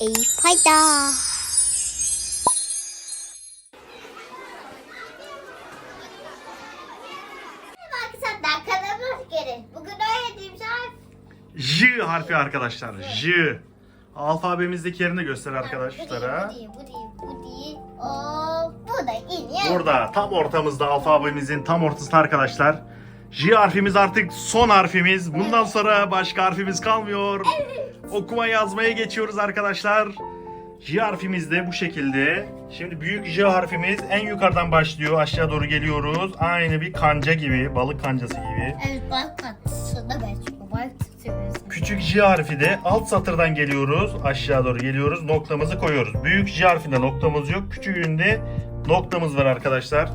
Eyüp Hayda. Bugün öğrendiğim şey J harfi arkadaşlar. J. Alfabemizdeki yerini göster arkadaşlara. Bu değil, bu değil, bu değil. Oo, bu da. Burada tam ortamızda alfabemizin tam ortasında arkadaşlar. J harfimiz artık son harfimiz. Bundan sonra başka harfimiz kalmıyor. Okuma yazmaya geçiyoruz arkadaşlar. J harfimiz de bu şekilde. Şimdi büyük J harfimiz en yukarıdan başlıyor. Aşağı doğru geliyoruz. Aynı bir kanca gibi, balık kancası gibi. Evet bak tatlısında ben çünkü bak tutuyoruz. Küçük J harfi de alt satırdan geliyoruz. Aşağı doğru geliyoruz. Noktamızı koyuyoruz. Büyük J harfinde noktamız yok. Küçüğünde noktamız var arkadaşlar.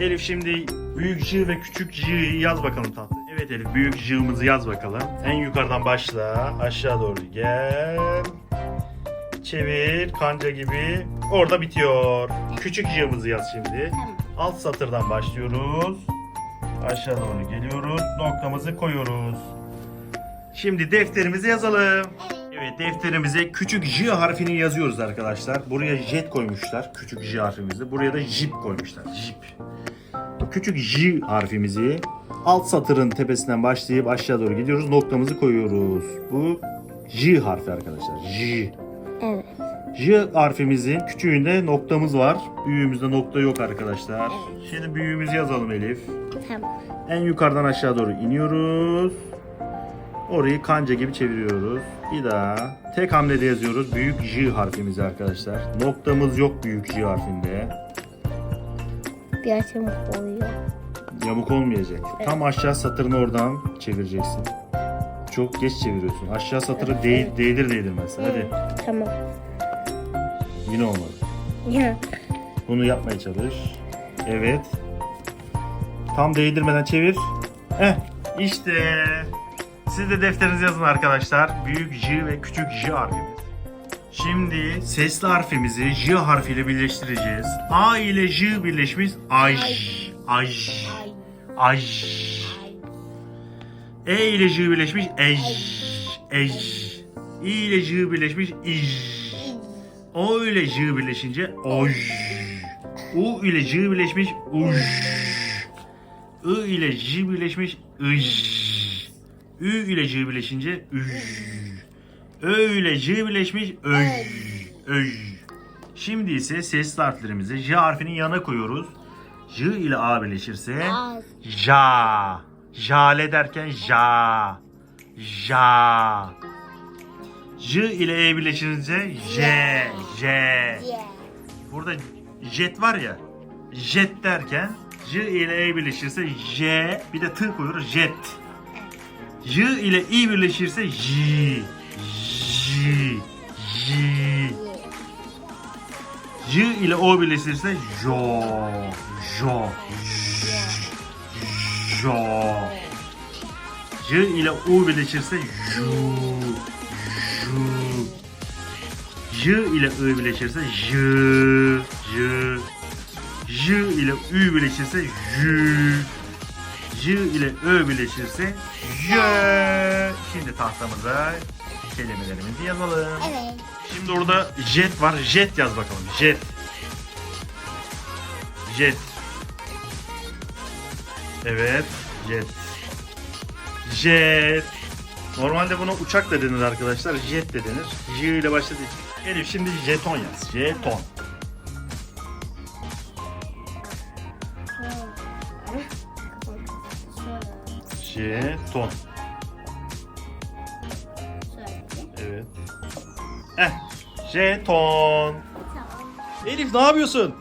Elif şimdi büyük J ve küçük J'yi yaz bakalım tatlı. Evet Elif büyük J'ımızı yaz bakalım. En yukarıdan başla. Aşağı doğru gel. Çevir kanca gibi. Orada bitiyor. Küçük J'ımızı yaz şimdi. Alt satırdan başlıyoruz. Aşağı doğru geliyoruz. Noktamızı koyuyoruz. Şimdi defterimizi yazalım. Evet defterimize küçük J harfini yazıyoruz arkadaşlar. Buraya jet koymuşlar. Küçük J harfimizi. Buraya da jip koymuşlar. Jip. Küçük J harfimizi alt satırın tepesinden başlayıp aşağı doğru gidiyoruz. Noktamızı koyuyoruz. Bu J harfi arkadaşlar. J. Evet. J harfimizin küçüğünde noktamız var. Büyüğümüzde nokta yok arkadaşlar. Şimdi büyüğümüzü yazalım Elif. Tamam. En yukarıdan aşağı doğru iniyoruz. Orayı kanca gibi çeviriyoruz. Bir daha tek hamlede yazıyoruz. Büyük J harfimizi arkadaşlar. Noktamız yok büyük J harfinde. Bir açım koyuyor. Yamuk olmayacak. Tam aşağı satırını oradan çevireceksin. Çok geç çeviriyorsun. Aşağı satırı değ- değdir değdirmez. Hadi. Tamam. Yine olmadı. Ya. Bunu yapmaya çalış. Evet. Tam değdirmeden çevir. Eh işte. Siz de defterinize yazın arkadaşlar. Büyük J ve küçük J harfimiz. Şimdi sesli harfimizi J harfiyle birleştireceğiz. A ile J birleşmiş aj. Aj. Aj. E ile J birleşmiş ej. Ej. İ ile J birleşmiş ij. O ile J birleşince oj. U ile J birleşmiş uj. I ile J birleşmiş ij. Ü ile J birleşince üj. Ö ile J birleşmiş öj. Öj. Şimdi ise sesli harflerimizi J harfinin yanına koyuyoruz. J ile A birleşirse ja. Jale derken ja. Ja. J ile E birleşince J. J. Burada jet var ya. Jet derken J ile E birleşirse J bir de T koyuyoruz jet. J ile I birleşirse J. J. J. J ile O birleşirse Jo. Jo. Jo. J ile U birleşirse Ju. Ju. J ile I birleşirse J. J. J ile Ü birleşirse J. J ile Ö birleşirse J. Şimdi tahtamıza kelimelerimizi yazalım. Evet. Şimdi orada jet var. Jet yaz bakalım. Jet. Jet. Evet. Jet. Jet. Normalde buna uçak da denir arkadaşlar. Jet de denir. J ile başladığı için. Elif şimdi jeton yaz. Jeton. Jeton. Eh, jeton. Tamam. Elif ne yapıyorsun?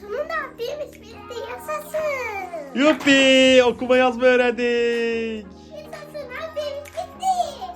Sonunda birimiz birlikte yaşasın. Yuppi, okuma yazma öğrendik. Yaşasın haberimiz bitti.